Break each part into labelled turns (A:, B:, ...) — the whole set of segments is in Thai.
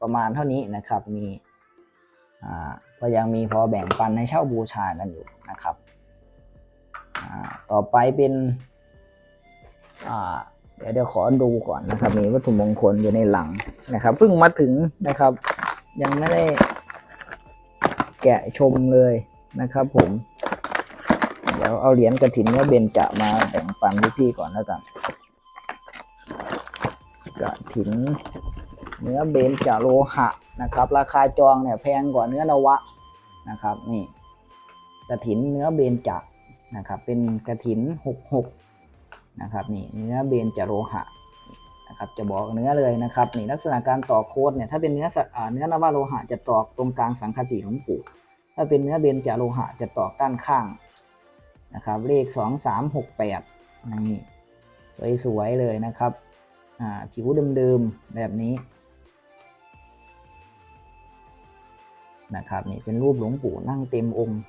A: ประมาณเท่านี้นะครับ มีก็ยังมีพอแบ่งปันให้เช่าบูชากันอยู่นะครับ ต่อไปเป็นเดี๋ยวเดี๋ยวขอดูก่อนนะครับ มีวัตถุมงคลอยู่ในหลังนะครับเพิ่งมาถึงนะครับ ยังไม่ได้แกะชมเลยนะครับ ผม เดี๋ยวเอาเหรียญกระถินเนื้อเบญจะมาแบ่งปันพี่ๆก่อนแล้วกันกระถิน เนื้อเบญจโลหะนะครับ ราคาจองเนี่ยแพงกว่าเนื้อนวะนะครับนี่กระถินเนื้อเบญจนะครับ เป็นกระถินหกหกนะครับนี่เนื้อเบญจโลหะนะครับจะบอกเนื้อเลยนะครับนี่ลักษณะการต่อโคดเนี่ยถ้าเป็นเนื้อสัตว์เนื้อนวะโลหะจะตอกตรงกลางสังคติของปู่ถ้าเป็นเนื้อเบญจโลหะจะตอกด้านข้างนะครับเลขสองสามหกแปดนี่สวยๆเลยนะครับผิวเดิมๆแบบนี้ นะครับนี่เป็นรูปหลวงปู่นั่งเต็มองค์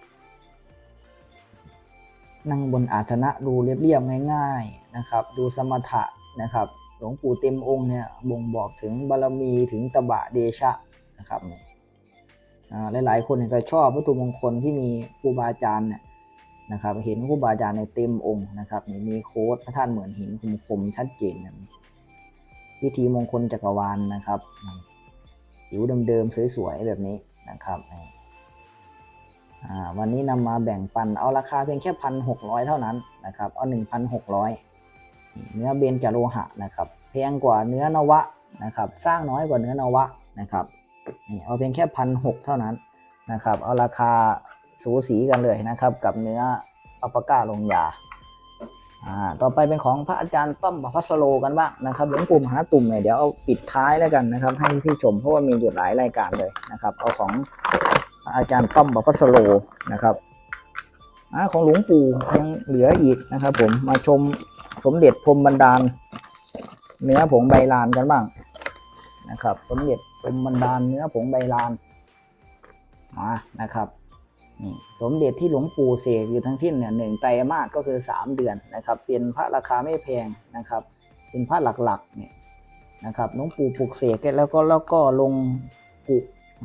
A: นั่งบนอาสนะดูเรียบๆง่ายๆนะครับ ดูสมถะนะครับ หลวงปู่เต็มองค์เนี่ยบ่งบอกถึงบารมีถึงตบะเดชะนะครับนี่อ่าหลายๆคนเนี่ยก็ชอบวัตถุมงคลที่มีครูบาอาจารย์เนี่ยนะครับเห็นครูบาอาจารย์ในเต็มองค์นะครับนี่มีโค้ดพระท่านเหมือนหินคมๆชัดเจนแบบนี้วิธีมงคลจักรวาลนะครับผิวเดิมๆสวยๆแบบนี้ นะครับวันนี้นำมาแบ่งปันเอาราคาเพียงแค่พันหกร้อยเท่านั้นนะครับ เอาหนึ่งพันหกร้อยเนื้อเบญจโลหะนะครับแพงกว่าเนื้อนวะนะครับ สร้างน้อยกว่าเนื้อนวะนะครับนี่เอาเพียงแค่พันหกเท่านั้นนะครับ เอาราคาสูสีกันเลยนะครับ กับเนื้ออัปปะก้าลงยา อ่าต่อไปเป็นของพระอาจารย์ต้อมพัสโลกันบ้างนะครับหลวงปู่มหาตุ่มเนี่ยเดี๋ยวเอาปิดท้ายแล้วกันนะครับ ให้พี่ชมเพราะว่ามีอยู่หลายรายการเลยนะครับเอาของพระอาจารย์ต้อมพัสโลนะครับอ่าของหลวงปู่ยังเหลืออีกนะครับผมมาชมสมเด็จพรมบันดาล เนื้อผงใบลานกันบ้างนะครับ สมเด็จพรมบันดาลเนื้อผงใบลานมานะครับ นี่สมเด็จที่หลวงปู่เสกอยู่ทั้งสิ้นเนี่ยหนึ่งไตรมาสก็คือ 3 เดือนนะครับ เป็นพระราคาไม่แพงนะครับ เป็นพระหลักๆเนี่ยนะครับหลวงปู่ปลุกเสกแล้วก็แล้วก็ลงกุ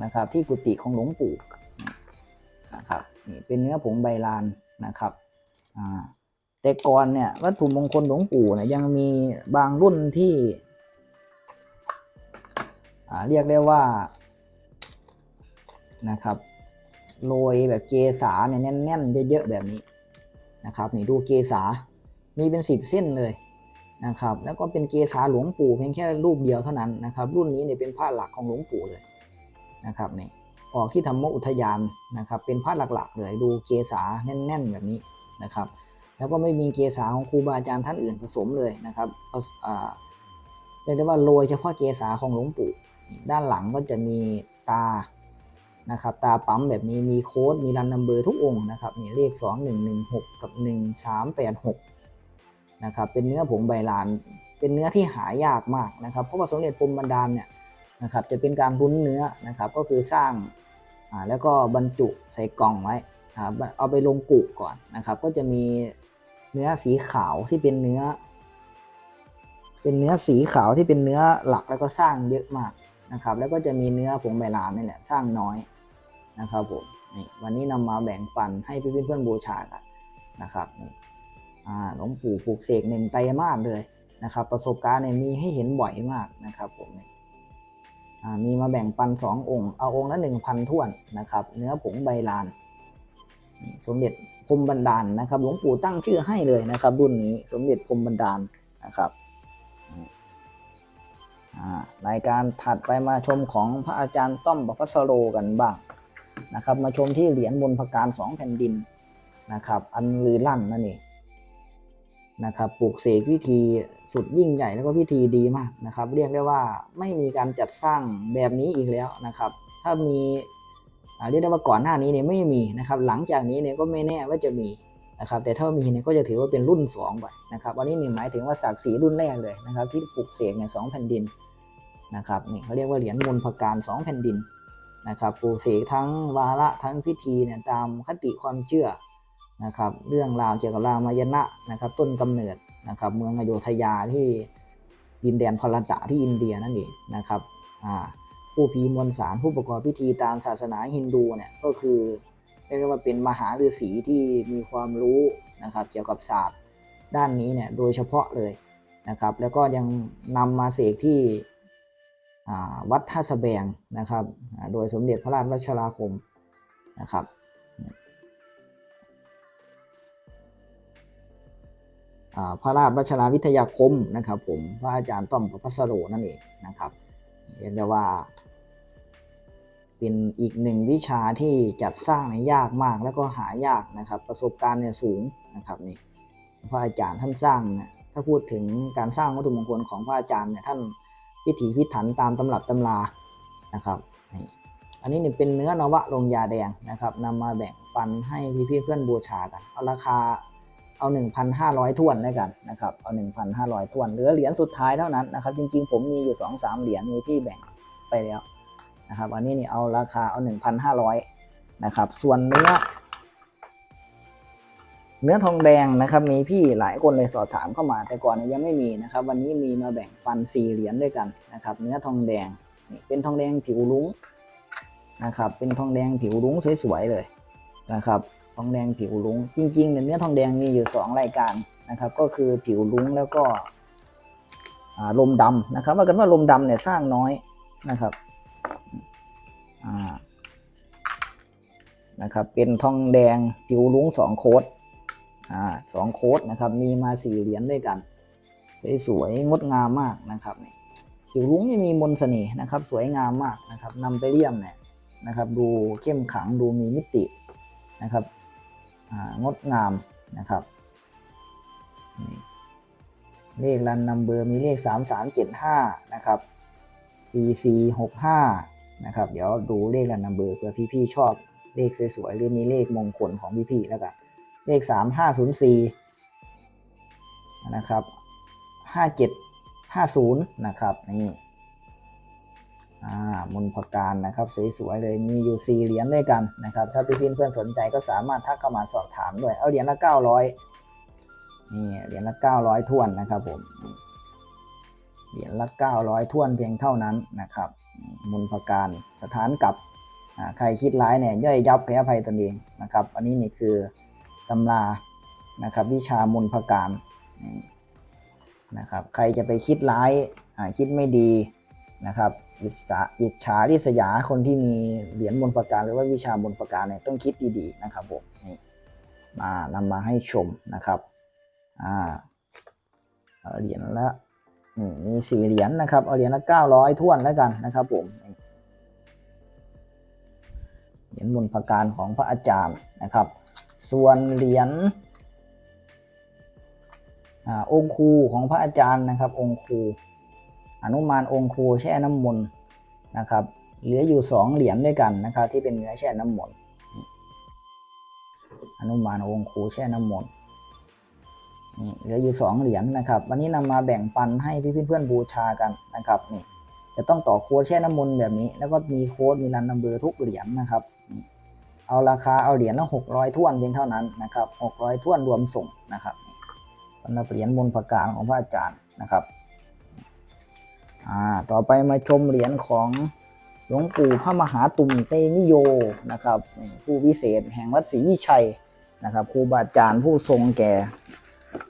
A: นะครับ ที่กุฏิของหลวงปู่นะครับนี่เป็นเนื้อผงใบลานนะครับอ่าแต่ก่อนเนี่ยวัตถุมงคลหลวงปู่เนี่ยยังมีบางรุ่นที่อ่าเรียกได้ว่านะครับ โรยแบบเกสาเนี่ยแน่นๆเยอะๆแบบนี้นะครับนี่ดูเกสามีเป็นสิบเส้นเลยนะครับ แล้วก็เป็นเกสาหลวงปู่เพียงแค่รูปเดียวเท่านั้นนะครับ รุ่นนี้เนี่ยเป็นผ้าหลักของหลวงปู่เลยนะครับนี่ออกที่ธรรมอุทยานนะครับ เป็นผ้าหลักๆเลยดูเกสาแน่น ๆ แบบนี้นะครับ แล้วก็ไม่มีเกสาของครูบาอาจารย์ท่านอื่นผสมเลยนะครับเอาอ่าเรียกได้ว่าโรยเฉพาะเกสาของหลวงปู่ด้านหลังก็จะมีตา นะครับตาปั๊มแบบนี้มีโค้ดมีรันนัมเบอร์ทุกองค์นะครับนี่เลข 2116 กับ 1386นะครับเป็นเนื้อผงใบลาน เป็นเนื้อที่หายากมากนะครับเพราะว่าสมเด็จพรมบรรดาลเนี่ยนะครับจะเป็นการรุ้นเนื้อนะครับก็คือสร้างอ่าแล้วก็บรรจุใส่กล่องไว้อ่าเอาไปลงกุก่อนนะครับ ก็จะมีเนื้อสีขาวที่เป็นเนื้อ เป็นเนื้อสีขาวที่เป็นเนื้อหลักแล้วก็สร้างเยอะมากนะครับ แล้วก็จะมีเนื้อผงใบลานนี่แหละสร้างน้อย นะครับผมนี่วันนี้นำมาแบ่งปันให้พี่เพื่อนๆบูชากันนะครับนี่อ่าหลวงปู่ปลูกเสกหนึ่งไตรมาสเลยนะครับ ประสบการณ์เนี่ยมีให้เห็นบ่อยมากนะครับผมนี่อ่ามีมาแบ่งปันสององค์ เอาองค์ละหนึ่งพันท่วนนะครับ เนื้อผงใบลานนี่สมเด็จพรมบันดาลนะครับ หลวงปู่ตั้งชื่อให้เลยนะครับ รุ่นนี้สมเด็จพรมบันดาลนะครับอ่ารายการถัดไปมาชมของพระอาจารย์ต้อมบัพสโรกันบ้าง นะครับมาชมที่เหรียญบนพการสองแผ่นดินนะครับ อันลือลั่นนั่นเองนะครับปลูกเสกพิธีสุดยิ่งใหญ่แล้วก็พิธีดีมากนะครับ เรียกได้ว่าไม่มีการจัดสร้างแบบนี้อีกแล้วนะครับ ถ้ามีเรียกได้ว่าก่อนหน้านี้เนี่ยไม่มีนะครับ หลังจากนี้เนี่ยก็ไม่แน่ว่าจะมีนะครับ แต่ถ้ามีเนี่ยก็จะถือว่าเป็นรุ่นสองไปนะครับอันนี้นี่หมายถึงว่าศักดิ์ศรีรุ่นแรกเลยนะครับ ที่ปลูกเสกเนี่ยสองแผ่นดินนะครับนี่เขาเรียกว่าเหรียญมนพการสองแผ่นดิน นะครับปลูกเสกทั้งวาระทั้งพิธีเนี่ยตามคติความเชื่อนะครับเรื่องราวเกี่ยวกับรามายณะนะครับต้นกำเนิดนะครับเมืองอโยธยาที่ดินแดนพารันตะที่อินเดียนั่นเองนะครับอ่าผู้พีมวลสารผู้ประกอบพิธีตามศาสนาฮินดูเนี่ยก็คือเรียกว่าเป็นมหาฤาษีที่มีความรู้นะครับเกี่ยวกับศาสตร์ด้านนี้เนี่ยโดยเฉพาะเลยนะครับแล้วก็ยังนำมาเสกที่ วัดท่าสะแบงนะครับ โดยสมเด็จพระราชวัชราคมนะครับพระราชวัชราวิทยาคมนะครับผมพระอาจารย์ต้อมประพัสโรนั่นเองนะครับเรียกได้ว่า เป็นอีกหนึ่งวิชาที่จัดสร้างเนี่ยากมากแล้วก็หายากนะครับ ประสบการณ์เนี่ยสูงนะครับนี่พระอาจารย์ท่านสร้างนี่ยถ้าพูดถึงการสร้างวัตถุมงคลของพระอาจารย์เนี่ยท่าน พิถีพิถันตามตำรับตำรานะครับนี่อันนี้เนี่ยเป็นเนื้อนวะลงยาแดงนะครับนำมาแบ่งปันให้พี่ๆเพื่อนบูชากัน เอาราคาเอา 1,500ถ้วนแล้วกันนะครับเอา 1,500ถ้วนเหลือเหรียญสุดท้ายเท่านั้นนะครับ จริง ๆ ผมมีอยู่ 2-3 เหรียญมีพี่แบ่งไปแล้วนะครับอันนี้นี่เอาราคาเอา 1,500นะครับ ส่วนเนื้อ เนื้อทองแดงนะครับมีพี่หลายคนเลยสอบถามเข้ามา แต่ก่อนยังไม่มีนะครับ วันนี้มีมาแบ่งปัน4เหรียญด้วยกันนะครับ เนื้อทองแดงนี่เป็นทองแดงผิวลุ้งนะครับ เป็นทองแดงผิวลุ้งสวยๆเลยนะครับ ทองแดงผิวลุ้งจริงๆเนี่ยเนื้อทองแดงมีอยู่ 2 รายการนะครับ ก็คือผิวลุ้งแล้วก็ลมดำนะครับว่ากันว่าลมดำเนี่ยสร้างน้อยนะครับนะครับ เป็นทองแดงผิวลุ้ง2โค้ด อ่าสองโค้ดนะครับ มีมาสี่เหรียญด้วยกัน สวยๆงดงามมากนะครับนี่ผิวลุ้งนี่มีมนต์เสน่ห์นะครับ สวยงามมากนะครับนำไปเลี่ยมเนี่ยนะครับ ดูเข้มขลังดูมีมิตินะครับอ่างดงามนะครับเลขรันนัมเบอร์มีเลข 3375 นะครับ CC 65 นะครับ เดี๋ยวดูเลขรันนัมเบอร์เผื่อพี่ๆชอบเลขสวยๆหรือมีเลขมงคลของพี่ๆแล้วกัน เลข 3504 นะครับ 5750 นะครับ นี่อ่ามนพการนะครับ สวยๆเลย มีอยู่ 4 เหรียญด้วยกันนะครับ ถ้าพี่เพื่อนสนใจก็สามารถทักเข้ามาสอบถามด้วย เอาเหรียญละ 900 นี่ เหรียญละ 900ท้วนนะครับผม เหรียญละ 900ท้วนเพียงเท่านั้นนะครับมนพการสถานกับใครคิดร้ายเนี่ยย่อยยับแพ้ภัยตนเองนะครับ อันนี้นี่คือ ตำรานะครับวิชามนพการนี่นะครับใครจะไปคิดร้ายคิดไม่ดีนะครับอิจฉาอิจฉาริษยาคนที่มีเหรียญบนประการหรือว่าวิชาบนประการเนี่ยต้องคิดดีๆนะครับผมนี่มานำมาให้ชมนะครับอ่าเหรียญละมีสี่เหรียญนะครับเอาเหรียญละเก้าร้อยท่วนแล้วกันนะครับผมเหรียญบนประการของพระอาจารย์นะครับ ส่วนเหรียญองค์ครูของพระอาจารย์นะครับ องค์ครูอนุมานองค์ครูแช่น้ำมนต์นะครับ เหลืออยู่สองเหรียญด้วยกันนะครับ ที่เป็นเนื้อแช่น้ำมนต์อนุมานองค์ครูแช่น้ำมนต์นี่เหลืออยู่สองเหรียญนะครับ วันนี้นำมาแบ่งปันให้พี่เพื่อนบูชากันนะครับนี่จะต้องต่อโค้ดแช่น้ำมนต์แบบนี้ แล้วก็มีโค้ดมีรันนัมเบอร์ทุกเหรียญนะครับ เอาราคาเอาเหรียญละหกร้อยท่วนเพียงเท่านั้นนะครับหกร้อยท่วนรวมส่งนะครับสำหรับเหรียญบนประการของพระอาจารย์นะครับอ่าต่อไปมาชมเหรียญของหลวงปู่พระมหาตุ่มเตมิโยนะครับผู้วิเศษแห่งวัดศรีวิชัยนะครับครูบาอาจารย์ผู้ทรงแก่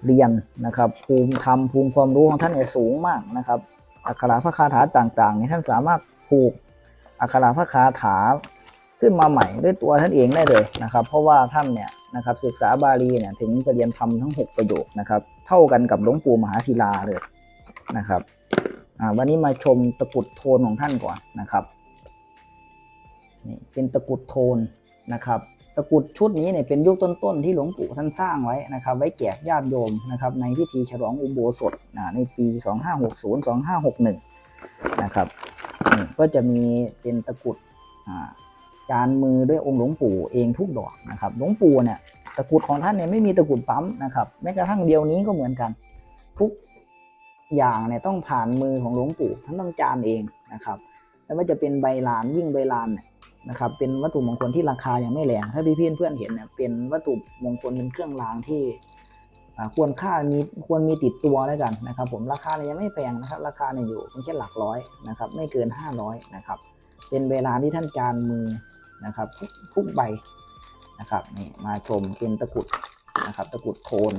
A: เรียนนะครับภูมิธรรมภูมิความรู้ของท่านเนี่ยสูงมากนะครับอักขระพระคาถาต่างๆนี่ท่านสามารถผูกอักขระพระคาถา ขึ้นมาใหม่ด้วยตัวท่านเองได้เลยนะครับ เพราะว่าท่านเนี่ยนะครับศึกษาบาลีเนี่ยถึงไปเรียนธรรมทั้ง 6 ประโยคนะครับ เท่ากันกับหลวงปู่มหาศิลาเลยนะครับวันนี้มาชมตะกุดโทนของท่านก่อนนะครับนี่เป็นตะกุดโทนนะครับ ตะกุดชุดนี้เนี่ยเป็นยุคต้นๆที่หลวงปู่ท่านสร้างไว้นะครับ ไว้แจกญาติโยมนะครับ ในพิธีฉลองอุโบสถนะในปี 2560 2561 นะครับก็จะมีเป็นตะกุด อ่าจานมือด้วยองค์หลวงปู่เองทุกดอกนะครับหลวงปู่เนี่ยตะกรุดของท่านเนี่ยไม่มีตะกรุดปั๊มนะครับแม้กระทั่งเดียวนี้ก็เหมือนกัน ทุกอย่างเนี่ยต้องผ่านมือของหลวงปู่ท่านต้องจานเองนะครับไม่ว่าจะเป็นใบลานยิ่งใบลานเนี่ยนะครับเป็นวัตถุมงคลที่ราคายังไม่แรงถ้าพี่เพื่อนเพื่อนเห็นเนี่ยเป็นวัตถุมงคลเป็นเครื่องรางที่ควรค่ามีควรมีติดตัวแล้วกันนะครับผมราคาเนี่ยยังไม่แพงนะครับราคาเนี่ยอยู่เพียงแค่หลักร้อยนะครับไม่เกิน 500นะครับเป็นเวลาที่ท่านจานมือ นะครับทุกใบนะครับนี่มาชมเป็นตะกุดนะครับตะกุดโคน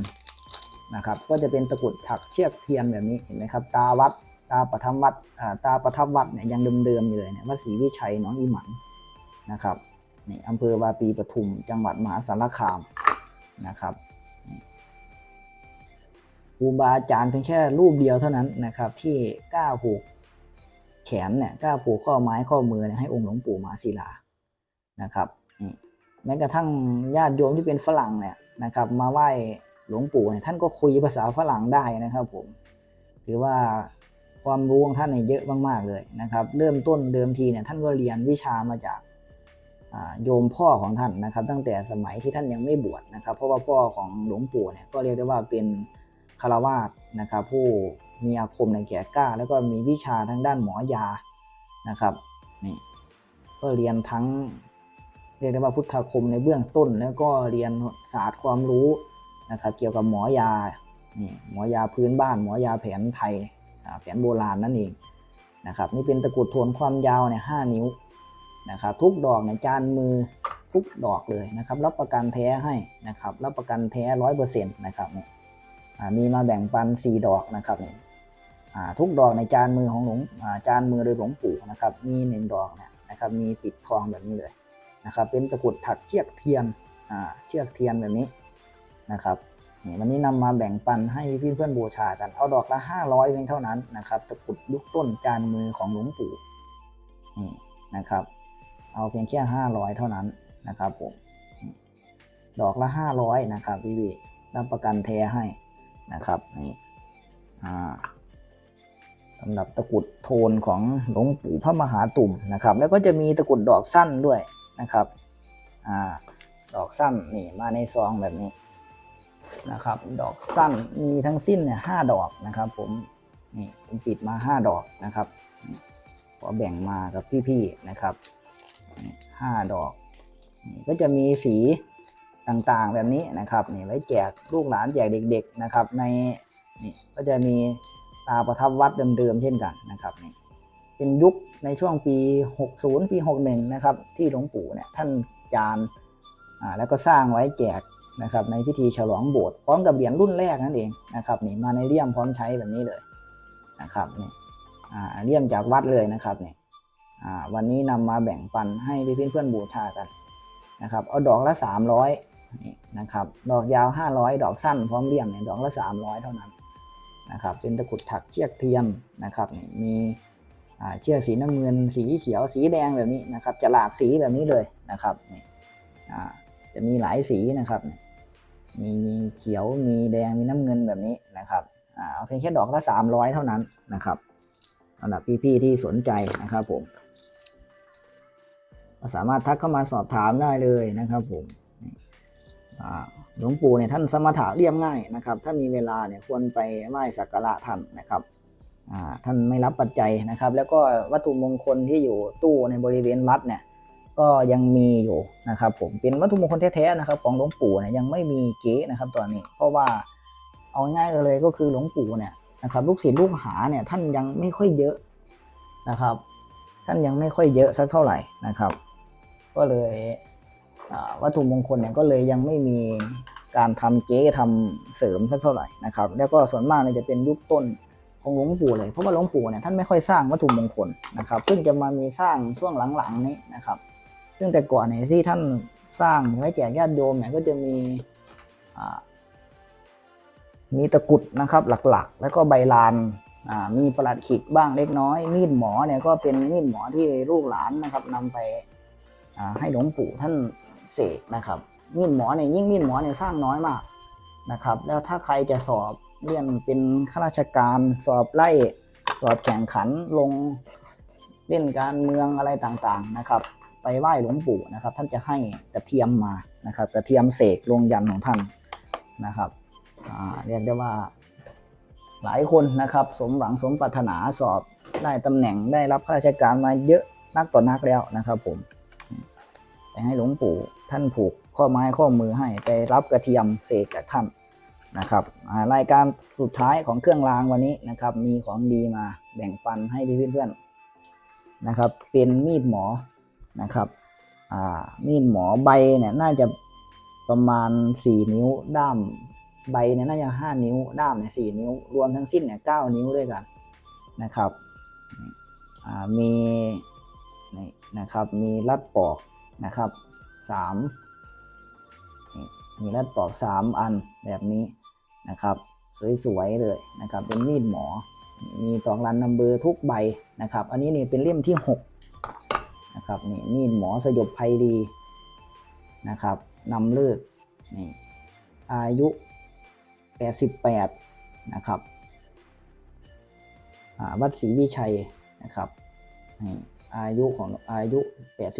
A: นะครับก็จะเป็นตะกุดถักเชือกเทียนแบบนี้เห็นไหมครับ ตาวัดตาประทับวัดอ่าตาประทับวัดเนี่ยยังเดิมๆอยู่เลยเนี่ยวัดศรีวิชัยหนองอีหมันนะครับนี่อำเภอวาปีปทุม จังหวัดมหาสารคามนะครับครูบาอาจารย์เพียงแค่รูปเดียวเท่านั้นนะครับ ที่กล้าผูกแขนเนี่ยกล้าผูกข้อไม้ข้อมือให้องค์หลวงปู่มหาศิลา นะครับแม้กระทั่งญาติโยมที่เป็นฝรั่งเนี่ยนะครับมาไหว้หลวงปู่เนี่ยท่านก็คุยภาษาฝรั่งได้นะครับผมถือว่าความรู้ของท่านเนี่ยเยอะมากๆเลยนะครับ เริ่มต้นเดิมทีเนี่ยท่านก็เรียนวิชามาจากโยมพ่อของท่านนะครับ ตั้งแต่สมัยที่ท่านยังไม่บวชนะครับ เพราะว่าพ่อของหลวงปู่เนี่ยก็เรียกได้ว่าเป็นคารวาสนะครับ ผู้มีอาคมในแก่กล้า แล้วก็มีวิชาทางด้านหมอยานะครับนี่ก็เรียนทั้ง เรียกได้ว่าพุทธาคมในเบื้องต้น แล้วก็เรียนศาสตร์ความรู้นะครับเกี่ยวกับหมอยานี่หมอยาพื้นบ้าน หมอยาแผนไทยแผนโบราณนั่นเองนะครับนี่เป็นตะกรุดโทนความยาวเนี่ยห้านิ้วนะครับทุกดอกเนี่ยจานมือทุกดอกเลยนะครับรับประกันแท้ให้นะครับรับประกันแท้ร้อยเปอร์เซ็นต์นะครับเนี่ยมีมาแบ่งปันสี่ดอกนะครับเนี่ยทุกดอกในจานมือของหลวงจานมือโดยหลวงปู่นะครับมีหนึ่งดอกเนี่ยนะครับมีปิดทองแบบนี้เลย นะครับเป็นตะกรุดถักเชือกเทียนอ่าเชือกเทียนแบบนี้นะครับนี่วันนี้นำมาแบ่งปันให้พี่เพื่อนบูชากันเอาดอกละ 500เพียงเท่านั้นนะครับตะกรุดยุคต้นจานมือของหลวงปู่นี่นะครับ เอาเพียงแค่ 500 เท่านั้นนะครับผมดอกละ 500นะครับพี่วีรับประกันแท้ให้นะครับนี่อ่าสำหรับตะกุดโทนของหลวงปู่พระมหาตุ่มนะครับ แล้วก็จะมีตะกุดดอกสั้นด้วย นะครับอ่าดอกสั้นนี่มาในซองแบบนี้นะครับ ดอกสั้นมีทั้งสิ้นเนี่ยห้าดอกนะครับ ผมนี่ผมปิดมาห้าดอกนะครับขอแบ่งมากับพี่ๆนะครับห้าดอกนี่ก็จะมีสีต่างๆแบบนี้นะครับนี่ไว้แจกลูกหลานแจกเด็ก ๆนะครับ ในนี่ก็จะมีตาประทับวัดเดิมๆเช่นกันนะครับนี่ เป็นยุคในช่วงปี 60 ปี 61 นะครับ ที่หลวงปู่เนี่ยท่านจานแล้วก็สร้างไว้แจกนะครับในพิธีฉลองโบสถ์พร้อมกับเหรียญรุ่นแรกนั่นเองนะครับนี่มาในเลี่ยมพร้อมใช้แบบนี้เลยนะครับนี่เลี่ยมจากวัดเลยนะครับนี่อ่าวันนี้นำมาแบ่งปันให้พี่เพื่อนบูชากันนะครับเอาดอกละ 300นี่นะครับดอกยาว 500 ดอกสั้นพร้อมเลี่ยมเนี่ยดอกละ 300 เท่านั้นนะครับเป็นตะกุดถักเชือกเทียมนะครับนี่มี เชือกสีน้ำเงิน สีเขียว สีแดงแบบนี้นะครับ จะหลากสีแบบนี้เลยนะครับนี่จะมีหลายสีนะครับ มีเขียว มีแดง มีน้ำเงินแบบนี้นะครับเอาเพียงแค่ดอกละ300 เท่านั้นนะครับสำหรับพี่ๆที่สนใจนะครับผมก็สามารถทักเข้ามาสอบถามได้เลยนะครับผมหลวงปู่เนี่ยท่านสมถะเรียบง่ายนะครับ ถ้ามีเวลาเนี่ยควรไปไหว้สักการะท่านนะครับ ท่านไม่รับปัจจัยนะครับ แล้วก็วัตถุมงคลที่อยู่ตู้ในบริเวณวัดเนี่ยก็ยังมีอยู่นะครับผมเป็นวัตถุมงคลแท้ๆนะครับของหลวงปู่เนี่ยยังไม่มีเก๋นะครับตอนนี้ เพราะว่าเอาง่ายๆเลยก็คือหลวงปู่เนี่ยนะครับลูกศิษย์ลูกหาเนี่ยท่านยังไม่ค่อยเยอะนะครับ ท่านยังไม่ค่อยเยอะสักเท่าไหร่นะครับ ก็เลยวัตถุมงคลเนี่ยก็เลยยังไม่มีการทำเก๊ทำเสริมสักเท่าไหร่นะครับ แล้วก็ส่วนมากเนี่ยจะเป็นยุคต้น องหลวงปู่เลย เพราะว่าหลวงปู่เนี่ยท่านไม่ค่อยสร้างวัตถุมงคลนะครับเพิ่งจะมามีสร้างช่วงหลังๆนี้นะครับ ซึ่งแต่ก่อนเนี่ยที่ท่านสร้างไว้แจกญาติโยมเนี่ยก็จะมีมีตะกุดนะครับหลักๆ แล้วก็ใบลานมีประหลัดขิกบ้างเล็กน้อย มีดหมอเนี่ยก็เป็นมีดหมอที่ลูกหลานนะครับนำไปให้หลวงปู่ท่านเสกนะครับ มีดหมอเนี่ยยิ่งมีดหมอเนี่ยสร้างน้อยมากนะครับ แล้วถ้าใครจะสอบ เรียนเป็นข้าราชการสอบไล่สอบแข่งขันลงเล่นการเมืองอะไรต่างๆนะครับ ไปไหว้หลวงปู่นะครับ ท่านจะให้กระเทียมมานะครับ กระเทียมเสกลงยันของท่านนะครับเรียกได้ว่าหลายคนนะครับ สมหวังสมปรารถนาสอบได้ตำแหน่งได้รับข้าราชการมาเยอะนักต่อนักแล้วนะครับผมไปให้หลวงปู่ท่านผูกข้อไม้ข้อมือให้ไปรับกระเทียมเสกกับท่าน นะครับอ่ารายการสุดท้ายของเครื่องรางวันนี้นะครับ มีของดีมาแบ่งปันให้เพื่อนๆนะครับ เป็นมีดหมอนะครับมีดหมอใบเนี่ยน่าจะประมาณ 4 นิ้วด้ามใบเนี่ยน่าจะ 5 นิ้ว ด้ามเนี่ยสนิ้ว รวมทั้งสิ้นเนี่ยเนิ้วด้วยกันนะครับมีนะครับมีลัดปอกนะครับสามนี่มีลัดปอกสามอันแบบนี้ นะครับ สวยๆเลยนะครับ เป็นมีดหมอ มีตอกรันนัมเบอร์ทุกใบนะครับ อันนี้นี่เป็นเล่มที่6นะครับนี่มีดหมอสยบภัยดีนะครับนำเลิกนี่อายุ88นะครับอาวัดศรีวิชัยนะครับนี่อายุของอายุ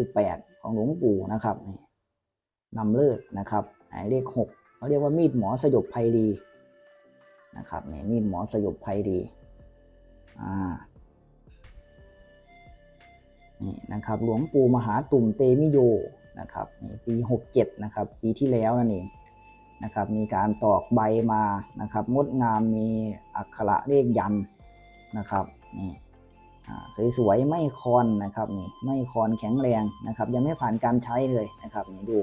A: 88 ของหลวงปู่นะครับนี่นำเลิกนะครับหมายเลข6เขาเรียกว่ามีดหมอสยบภัยดี นะครับนี่มีดหมอสยบภัยดีอ่านี่นะครับหลวงปู่มหาตุ่มเตมิโยนะครับนี่ปี 67 นะครับ ปีที่แล้วนั่นเองนะครับมีการตอกใบมานะครับงดงามมีอักขระเลขยันนะครับนี่สวยๆไม่คอนนะครับนี่ไม่คอนแข็งแรงนะครับยังไม่ผ่านการใช้เลยนะครับนี่ดู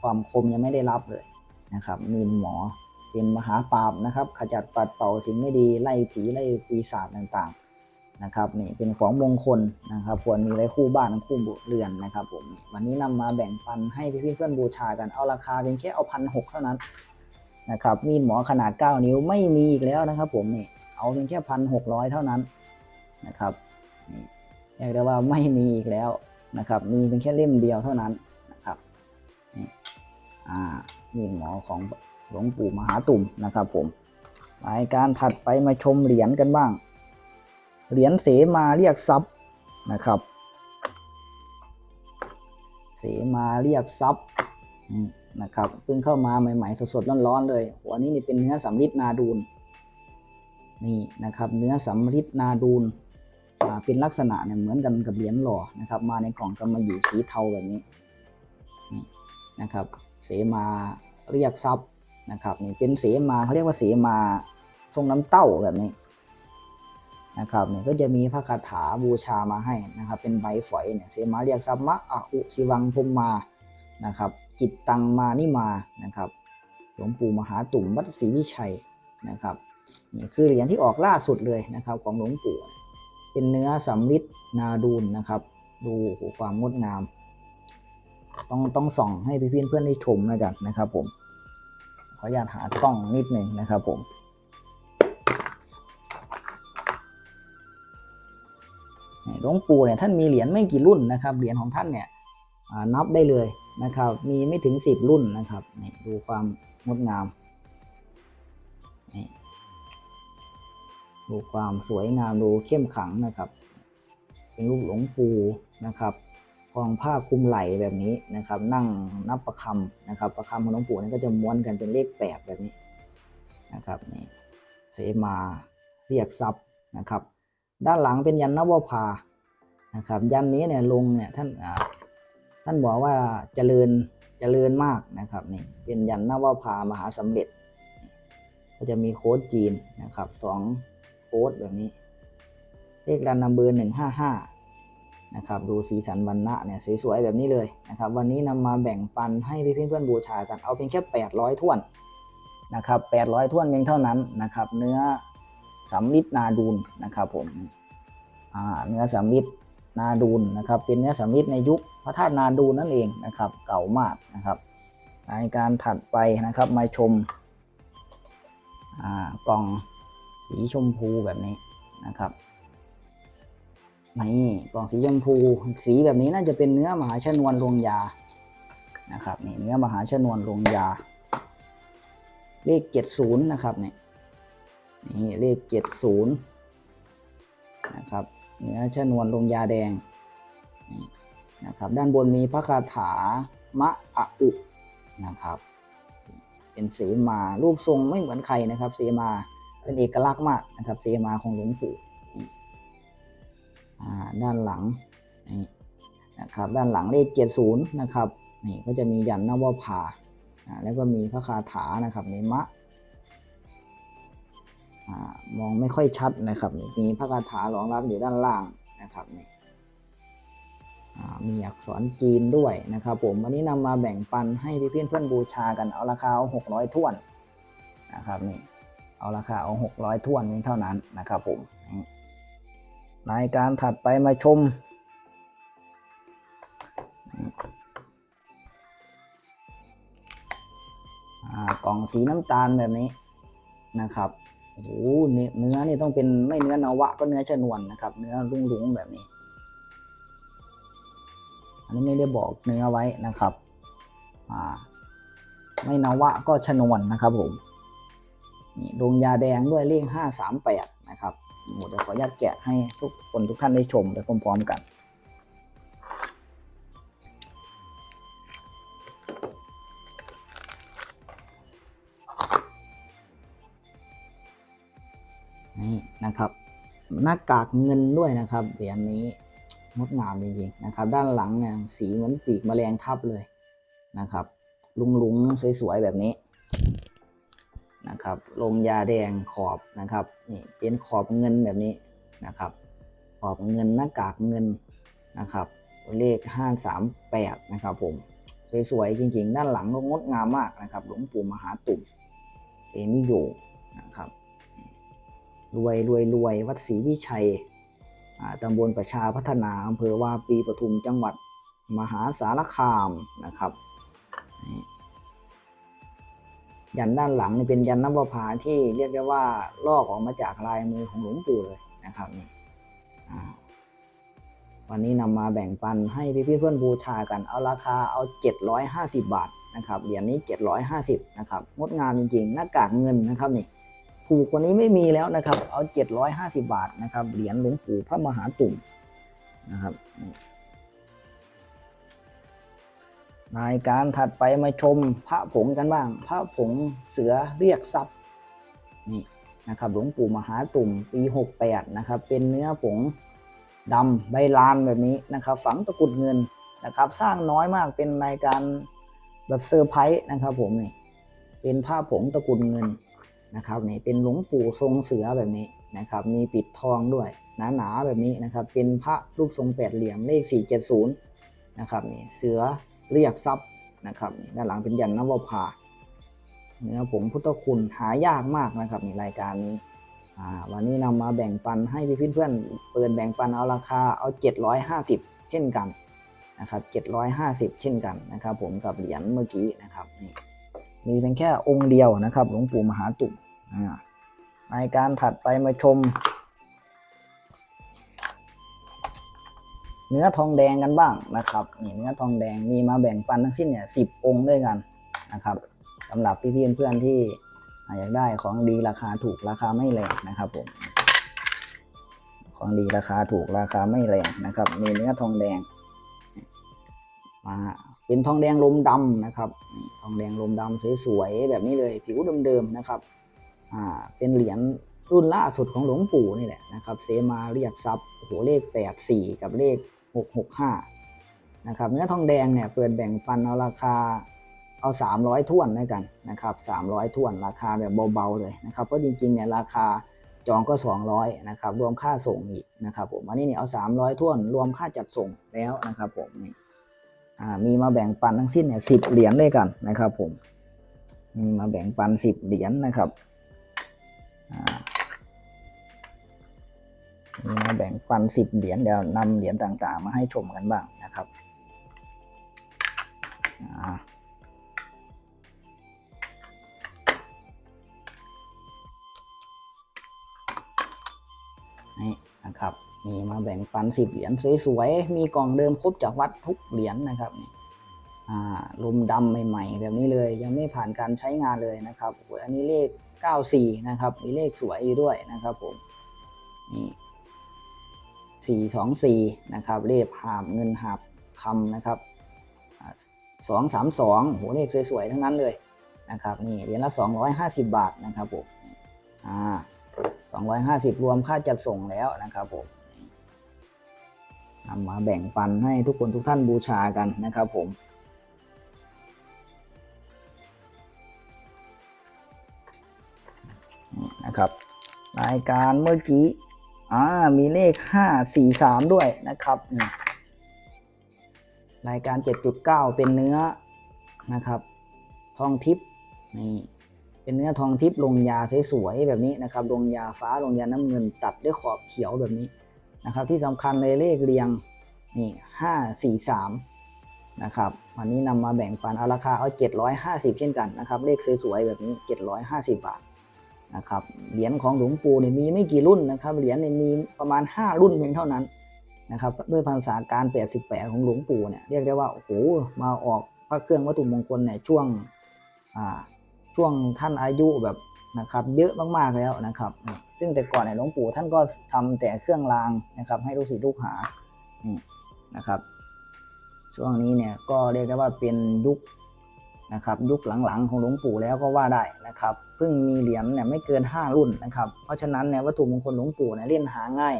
A: ความคมยังไม่ได้รับเลยนะครับมีนหมอ เป็นมหาปราบนะครับ ขจัดปัดเป่าสิ่งไม่ดีไล่ผีไล่ปีศาจต่างๆนะครับนี่เป็นของมงคลนะครับควรมีไว้คู่บ้านคู่เรือนนะครับผมวันนี้นำมาแบ่งปันให้พี่เพื่อนบูชากันเอาราคาเพียงแค่เอาพันหกเท่านั้นนะครับมีดหมอขนาด 9 นิ้วไม่มีอีกแล้วนะครับ ผมนี่เอาเพียงแค่พันหกร้อยเท่านั้นนะครับนี่เรียกได้ว่าไม่มีอีกแล้วนะครับ มีเพียงแค่เล่มเดียวเท่านั้นนะครับนี่อ่ามีดหมอของ หลวงปู่มหาตุ่มนะครับผมรายการถัดไปมาชมเหรียญกันบ้าง เหรียญเสมาเรียกทรัพย์นะครับ เสมาเรียกทรัพย์นะครับเพิ่งเข้ามาใหม่ๆสดๆร้อนๆเลยหัวนี้นี่เป็นเนื้อสำริดนาดูนนี่นะครับเนื้อสำริดนาดูนเป็นลักษณะเนี่ยเหมือนกันกับเหรียญหล่อนะครับ มาในกล่องกำมะหยี่สีเทาแบบนี้นี่นะครับ เสมาเรียกทรัพย์ นะครับนี่เป็นเสมาเขาเรียกว่าเสมาทรงน้ำเต้าแบบนี้นะครับนี่ก็จะมีพระคาถาบูชามาให้นะครับเป็นใบฝอยเนี่ยเสมาเรียกทรัพย์มะอะอุสิวังพมมานะครับจิตตังมานิมานะครับหลวงปู่มหาตุ่มวัดศรีวิชัยนะครับนี่คือเหรียญที่ออกล่าสุดเลยนะครับของหลวงปู่ เป็นเนื้อสำริดนาดูนนะครับ ดูความงดงาม ต้องต้องส่องให้พี่เพื่อนๆได้ชมแล้วกันนะครับผม ขออนุญาตหากล้องนิดหนึ่งนะครับผมหลวงปู่เนี่ยท่านมีเหรียญไม่กี่รุ่นนะครับ เหรียญของท่านเนี่ยนับได้เลยนะครับ มีไม่ถึงสิบรุ่นนะครับดูความงดงามดูความสวยงามดูเข้มขังนะครับ เป็นรูปหลวงปู่นะครับ องผ้าคลุมไหล่แบบนี้นะครับ นั่งนับประคำนะครับ ประคำของหลวงปู่นี่ก็จะม้วนกันเป็นเลขแปดแบบนี้นะครับนี่เสมาเรียกทรัพย์นะครับ ด้านหลังเป็นยันนวภานะครับ ยันนี้เนี่ยลงเนี่ยท่านอ่าท่านบอกว่าเจริญเจริญมากนะครับนี่เป็นยันนวภามหาสำเร็จ ก็จะมีโค้ดจีนนะครับสองโค้ดแบบนี้เลขรันนัมเบอร์หนึ่งห้าห้า นะครับดูสีสันวันณะเนี่ยสวยๆแบบนี้เลยนะครับวันนี้นำมาแบ่งปันให้พี่เพื่อนๆบูชากันเอาเพียงแค่ 800ท้วนนะครับ800ท้วนเพียงเท่านั้นนะครับเนื้อสำลิดนาดูนนะครับผมเนื้อสำลิดนาดูนนะครับเป็นเนื้อสำริดในยุคพระธาตุนาดูนนั่นเองนะครับเก่ามากนะครับในการถัดไปนะครับมาชมกล่องสีชมพูแบบนี้นะครับ นี่กล่องสีชมพู สีแบบนี้น่าจะเป็นเนื้อมหาชนวนลงยา นะครับนี่เนื้อมหาชนวนลงยา เลขเจ็ดศูนย์นะครับนี่นี่เลขเจ็ดศูนย์นะครับ เนื้อชนวนลงยาแดงนี่นะครับ ด้านบนมีพระคาถามะอะอุนะครับ เป็นเสมารูปทรงไม่เหมือนใครนะครับ เสมาเป็นเอกลักษณ์มากนะครับ เสมาของหลวงปู่ ด้านหลังนี่นะครับด้านหลังเลขเกียรศูนย์นะครับนี่ก็จะมียันนวภาแล้วก็มีพระคาถานะครับในมะอมองไม่ค่อยชัดนะครับมีพระคาถารองรับอยู่ด้านล่างนะครับนี่มีอักษรจีนด้วยนะครับผมวันนี้นำมาแบ่งปันให้พี่เพื่อนๆบูชากันเอาราคาเอาหกร้อยถ้วนนะครับนี่เอาราคาเอาหกร้อยถ้วนนี้เท่านั้นนะครับผม รายการถัดไปมาชม กล่องสีน้ำตาลแบบนี้นะครับโอ้โหเนื้อนี่ต้องเป็นไม่เนื้อนวะก็เนื้อชนวนนะครับ เนื้อลุงๆแบบนี้ อันนี้ไม่ได้บอกเนื้อไว้นะครับ อ่า ไม่นวะก็ชนวนนะครับผมนี่ดวงยาแดงด้วยเลขห้าสามแปดนะครับ หเดี๋ยวขออนุญาตแกะให้ทุกคนทุกท่านได้ชมไปพร้อมๆกัน นี่นะครับ หน้ากากเงินด้วยนะครับเหรียญนี้งดงามจริงๆนะครับ ด้านหลังเนี่ยสีเหมือนปีกแมลงทับเลยนะครับ ลุงๆสวยๆแบบนี้ นะครับลงยาแดงขอบนะครับนี่เป็นขอบเงินแบบนี้นะครับ ขอบเงินหน้ากากเงินนะครับเลข 538 นะครับผมสวยๆจริงๆ ด้านหลังก็งดงามมากนะครับ หลวงปู่มหาตุ่มเอมิโยนะครับรวยรวยรวยวัดศรีวิชัยอ่าตำบลประชาพัฒนาอำเภอว่าปีปทุมจังหวัดมหาสารคามนะครับ ยันด้านหลังเป็นยันน้ำประพาที่เรียกได้ว่าลอกออกมาจากลายมือของหลวงปู่เลยนะครับนี่วันนี้นำมาแบ่งปันให้พี่ๆเพื่อนบูชากันเอาราคาเอา 750 บาทนะครับเหรียญนี้ 750นะครับงดงามจริงๆ หน้ากากเงินนะครับนี่ถูกกว่านี้ไม่มีแล้วนะครับ เอา 750 บาทนะครับเหรียญหลวงปู่พระมหาตุ่มนะครับ นี่รายการถัดไปมาชมพระผงกันบ้าง พระผงเสือเรียกทรัพย์นี่นะครับหลวงปู่มหาตุ่มปี 68 นะครับ เป็นเนื้อผงดำใบลานแบบนี้นะครับ ฝังตะกุดเงินนะครับ สร้างน้อยมากเป็นรายการแบบเซอร์ไพรส์นะครับ ผมนี่เป็นผ้าผงตะกุดเงินนะครับนี่เป็นหลวงปู่ทรงเสือแบบนี้นะครับ มีปิดทองด้วยหนาๆแบบนี้นะครับ เป็นพระรูปทรงแปดเหลี่ยมเลข 470 นะครับนี่เสือ เรียกทรัพย์นะครับด้านหลังเป็นยันนวภาเนื้อผงพุทธคุณหายากมากนะครับในรายการนี้วันนี้นำมาแบ่งปันให้พี่เพื่อนเปิดแบ่งปันเอาราคาเอา 750 เช่นกันนะครับ750 เช่นกันนะครับ ผมกับเหรียญเมื่อกี้นะครับนี่มีเพียงแค่องค์เดียวนะครับ หลวงปู่มหาตุ่มรายการถัดไปมาชม เนื้อทองแดงกันบ้างนะครับนี่เนื้อทองแดงมีมาแบ่งปันทั้งสิ้นเนี่ยสิบองค์ด้วยกันนะครับสำหรับพี่ๆเพื่อนๆที่อยากได้ของดีราคาถูกราคาไม่แรงนะครับผมของดีราคาถูกราคาไม่แรงนะครับ มีเนื้อทองแดงมาเป็นทองแดงลมดำนะครับ ทองแดงลมดำสวยๆแบบนี้เลยผิวเดิมๆนะครับอ่าเป็นเหรียญรุ่นล่าสุดของหลวงปู่นี่แหละนะครับ เซมาเรียกทรัพย์โอ้โหเลข84กับเลข 665นะครับเนื้อทองแดงเนี่ยเปิดแบ่งปันเอาราคาเอา 300ท่วนด้วยกันนะครับ300ท่วนราคาแบบเบาๆเลยนะครับเพราะจริงๆเนี่ยราคาจองก็ 200นะครับรวมค่าส่งอีกนะครับผมอันนี้เนี่ยเอา 300ท่วนรวมค่าจัดส่งแล้วนะครับผมนี่มีมาแบ่งปันทั้งสิ้นเนี่ยสิบเหรียญด้วยกันนะครับผมมีมาแบ่งปันสิบเหรียญนะครับ อ่มีมาแบ่งปันสิบเหรียญเดี๋ยวนำเหรียญต่างๆ มาให้ชมกันบ้างนะครับนี่นะครับ มีมาแบ่งปันสิบเหรียญสวยๆ มีกล่องเดิมครบจากวัดทุกเหรียญนะครับอ่าลมดำใหม่ๆ แบบนี้เลยยังไม่ผ่านการใช้งานเลยนะครับอันนี้เลข 94 นะครับ มีเลขสวยอยู่ด้วยนะครับผมนี่ 424นะครับเลขหาบเงินหาบคำนะครับสองสามสองโหเลขสวยๆ ทั้งนั้นเลยนะครับนี่เหรียญละ 250 บาทนะครับผมอ่า250 รวมค่าจัดส่งแล้วนะครับผมนำมาแบ่งปันให้ทุกคนทุกท่านบูชากันนะครับผมนี่นะครับรายการเมื่อกี้ อ่ามีเลขห้าสี่สามด้วยนะครับนี่รายการเจ็ดจุดเก้าเป็นเนื้อนะครับ ทองทิพย์นี่เป็นเนื้อทองทิพย์ลงยาสวยๆแบบนี้นะครับลงยาฟ้าลงยาน้ำเงินตัดด้วยขอบเขียวแบบนี้นะครับ ที่สำคัญเลยเลขเรียงนี่ห้าสี่สามนะครับวันนี้นำมาแบ่งปันเอาราคาเอาเจ็ดร้อยห้าสิบเช่นกันนะครับ เลขสวยๆแบบนี้เจ็ดร้อยห้าสิบบาท นะครับเหรียญของหลวงปู่เนี่ยมีไม่กี่รุ่นนะครับเหรียญเนี่ยมีประมาณ 5 รุ่นเพียงเท่านั้นนะครับด้วยภาษาการ 88 ของหลวงปู่เนี่ยเรียกได้ว่าโอ้โหมาออกพระเครื่องวัตถุมงคลเนี่ยช่วงอ่าช่วงท่านอายุแบบนะครับเยอะมากๆแล้วนะครับ ซึ่งแต่ก่อนเนี่ยหลวงปู่ท่านก็ทำแต่เครื่องรางนะครับ ให้ลูกศิษย์ลูกหานี่นะครับ ช่วงนี้เนี่ยก็เรียกได้ว่าเป็นยุค นะครับยุคหลังๆของหลวงปู่แล้วก็ว่าได้นะครับเพิ่งมีเหรียญเนี่ยไม่เกิน 5 รุ่นนะครับเพราะฉะนั้นเนี่ยวัตถุมงคลหลวงปู่เนี่ยเล่นหาง่าย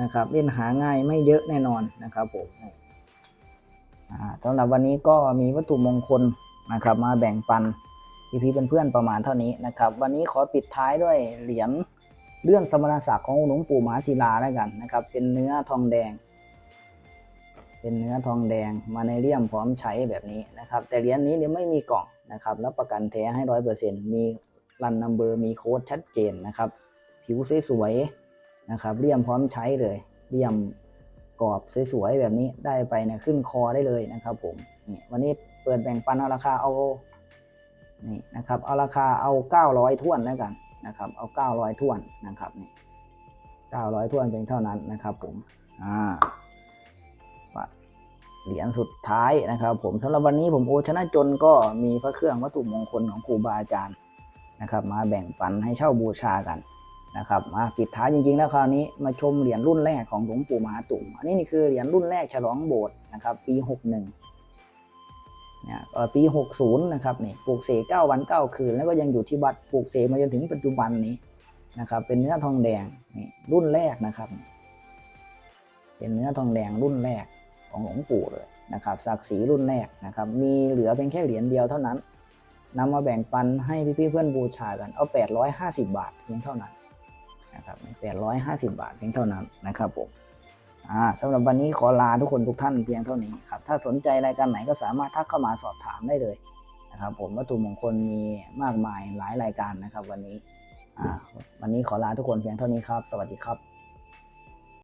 A: นะครับเล่นหาง่ายไม่เยอะแน่นอนนะครับผมสำหรับวันนี้ก็มีวัตถุมงคลนะครับมาแบ่งปันพี่ๆเพื่อนๆประมาณเท่านี้นะครับวันนี้ขอปิดท้ายด้วยเหรียญเลื่อนสมณศักดิ์ของหลวงปู่มหาศิลาแล้วกันนะครับเป็นเนื้อทองแดง เป็นเนื้อทองแดงมาในเลี่ยมพร้อมใช้แบบนี้นะครับ แต่เหรียญนี้เนี่ยไม่มีกล่องนะครับแล้วประกันแท้ให้ร้อยเปอร์เซ็นต์มีรันนัมเบอร์มีโค้ดชัดเจนนะครับ ผิวสวยๆนะครับเลี่ยมพร้อมใช้เลยเลี่ยมกรอบสวยๆแบบนี้ได้ไปนี่ยขึ้นคอได้เลยนะครับ ผมนี่วันนี้เปิดแบ่งปันเอาราคาเอานี่นะครับเอาราคาเอา 900ท้วนแล้วกันนะครับเอา 900ท้วนนะครับนี่900ท้วนเพียงเท่านั้นนะครับ ผมอ่า เหรียญสุดท้ายนะครับ ผมสำหรับวันนี้ผมโอชนะจนก็มีพระเครื่องวัตถุมงคลของครูบาอาจารย์นะครับ มาแบ่งปันให้เช่าบูชากันนะครับมาปิดท้ายจริงๆ แล้วคราวนี้มาชมเหรียญรุ่นแรกของหลวงปู่มหาตุ่มอันนี้นี่คือเหรียญรุ่นแรกฉลองโบสถ์นะครับ ปี 61เนี่ยเอ่อปี 60 นะครับนี่ปลูกเสก9วัน 9 คืน แล้วก็ยังอยู่ที่วัดปลูกเสกมาจนถึงปัจจุบันนี้นะครับ เป็นเนื้อทองแดงนี่รุ่นแรกนะครับ เป็นเนื้อทองแดงรุ่นแรก ของหลวงปู่เลยนะครับศักดิ์ศรีรุ่นแรกนะครับมีเหลือเพียงแค่เหรียญเดียวเท่านั้นนำมาแบ่งปันให้พี่ๆเพื่อนบูชากันเอา 850 บาทเพียงเท่านั้นนะครับ850 บาทเพียงเท่านั้นนะครับผมสำหรับวันนี้ขอลาทุกคนทุกท่านเพียงเท่านี้ครับถ้าสนใจรายการไหนก็สามารถทักเข้ามาสอบถามได้เลยนะครับผมวัตถุมงคลมีมากมายหลายรายการนะครับ วันนี้วันนี้ขอลาทุกคนเพียงเท่านี้ครับ สวัสดีครับ